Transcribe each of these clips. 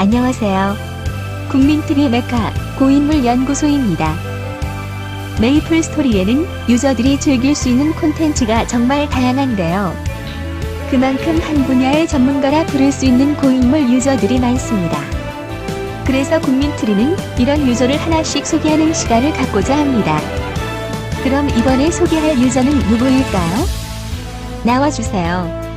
안녕하세요. 국민TV 메카 고인물 연구소입니다. 메이플 스토리에는 유저들이 즐길 수 있는 콘텐츠가 정말 다양한데요. 그만큼 한 분야의 전문가라 부를 수 있는 고인물 유저들이 많습니다. 그래서 국민TV는 이런 유저를 하나씩 소개하는 시간을 갖고자 합니다. 그럼 이번에 소개할 유저는 누구일까요? 나와주세요.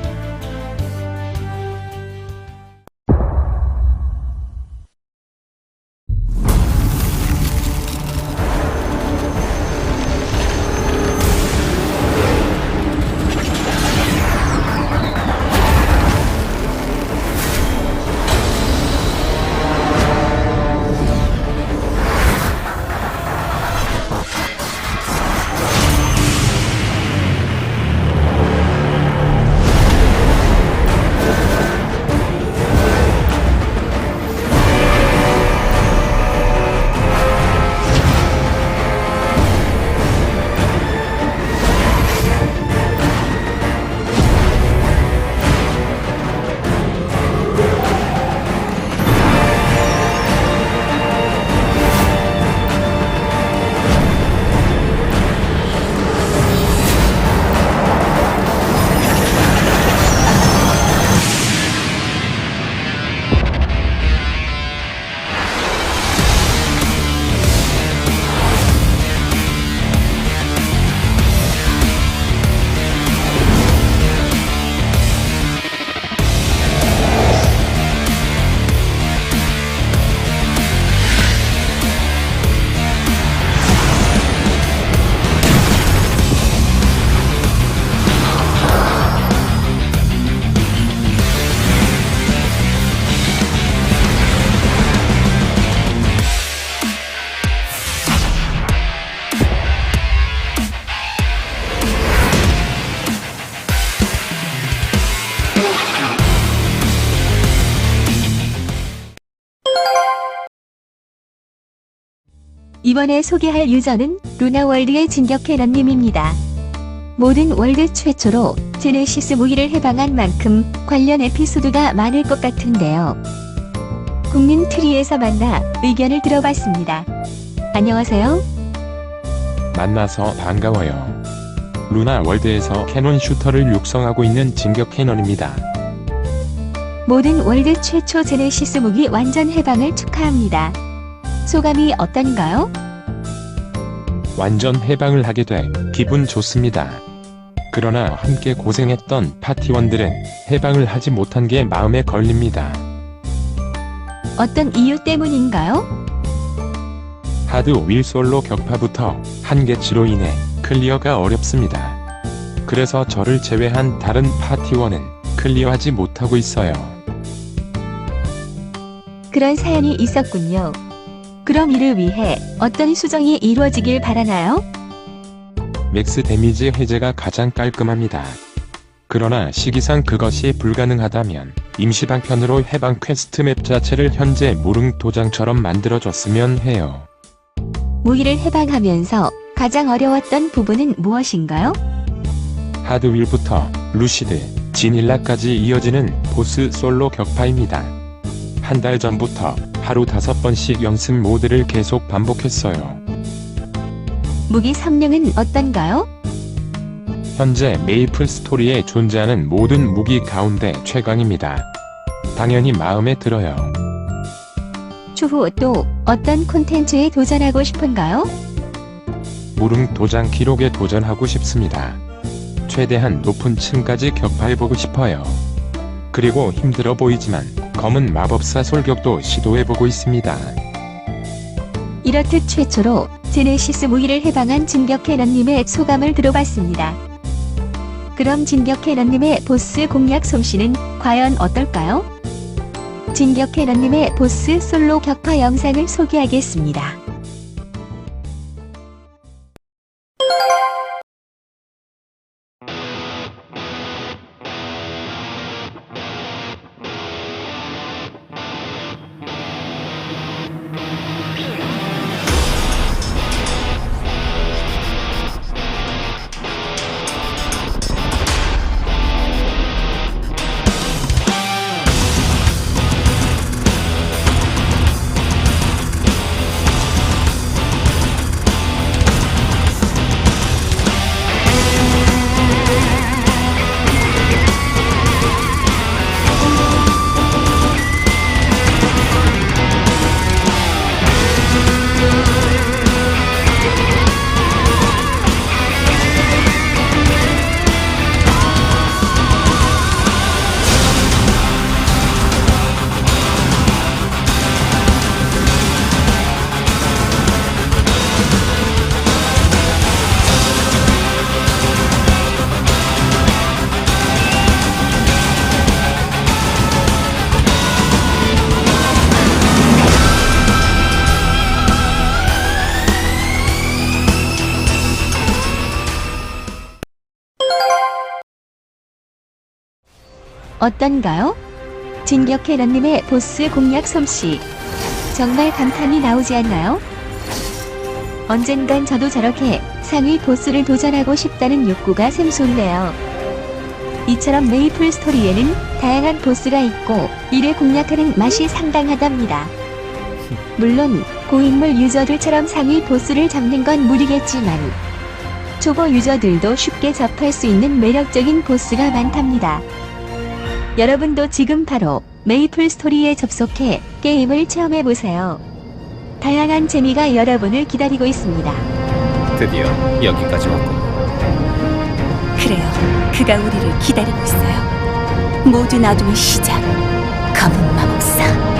이번에 소개할 유저는 루나월드의 진격캐런님입니다. 모든 월드 최초로 제네시스 무기를 해방한 만큼 관련 에피소드가 많을 것 같은데요. 국민 트리에서 만나 의견을 들어봤습니다. 안녕하세요. 만나서 반가워요. 루나 월드에서 캐논 슈터를 육성하고 있는 진격 캐논입니다. 모든 월드 최초 제네시스 무기 완전 해방을 축하합니다. 소감이 어떤가요? 완전 해방을 하게 돼 기분 좋습니다. 그러나 함께 고생했던 파티원들은 해방을 하지 못한 게 마음에 걸립니다. 어떤 이유 때문인가요? 하드 윌 솔로 격파부터 한계치로 인해 클리어가 어렵습니다. 그래서 저를 제외한 다른 파티원은 클리어하지 못하고 있어요. 그런 사연이 있었군요. 그럼 이를 위해 어떤 수정이 이루어지길 바라나요? 맥스 데미지 해제가 가장 깔끔합니다. 그러나 시기상 그것이 불가능하다면 임시 방편으로 해방 퀘스트 맵 자체를 현재 무릉 도장처럼 만들어줬으면 해요. 무기를 해방하면서 가장 어려웠던 부분은 무엇인가요? 하드윌부터 루시드, 지닐라까지 이어지는 보스 솔로 격파입니다. 한 달 전부터 하루 다섯 번씩 연습 모드를 계속 반복했어요. 무기 성능은 어떤가요? 현재 메이플 스토리에 존재하는 모든 무기 가운데 최강입니다. 당연히 마음에 들어요. 추후 또 어떤 콘텐츠에 도전하고 싶은가요? 무릉 도장 기록에 도전하고 싶습니다. 최대한 높은 층까지 격파해보고 싶어요. 그리고 힘들어 보이지만 검은 마법사 솔격도 시도해보고 있습니다. 이렇듯 최초로 제네시스 무기를 해방한 진격캐런님의 소감을 들어봤습니다. 그럼 진격캐런님의 보스 공략 솜씨는 과연 어떨까요? 진격캐런님의 보스 솔로 격파 영상을 소개하겠습니다. 어떤가요? 진격해런님의 보스 공략 솜씨. 정말 감탄이 나오지 않나요? 언젠간 저도 저렇게 상위 보스를 도전하고 싶다는 욕구가 샘솟네요. 이처럼 메이플 스토리에는 다양한 보스가 있고 이를 공략하는 맛이 상당하답니다. 물론 고인물 유저들처럼 상위 보스를 잡는 건 무리겠지만 초보 유저들도 쉽게 접할 수 있는 매력적인 보스가 많답니다. 여러분도 지금 바로 메이플 스토리에 접속해 게임을 체험해 보세요. 다양한 재미가 여러분을 기다리고 있습니다. 드디어 여기까지 왔군. 그래요. 그가 우리를 기다리고 있어요. 모두 나둠의 시작. 검은 마법사.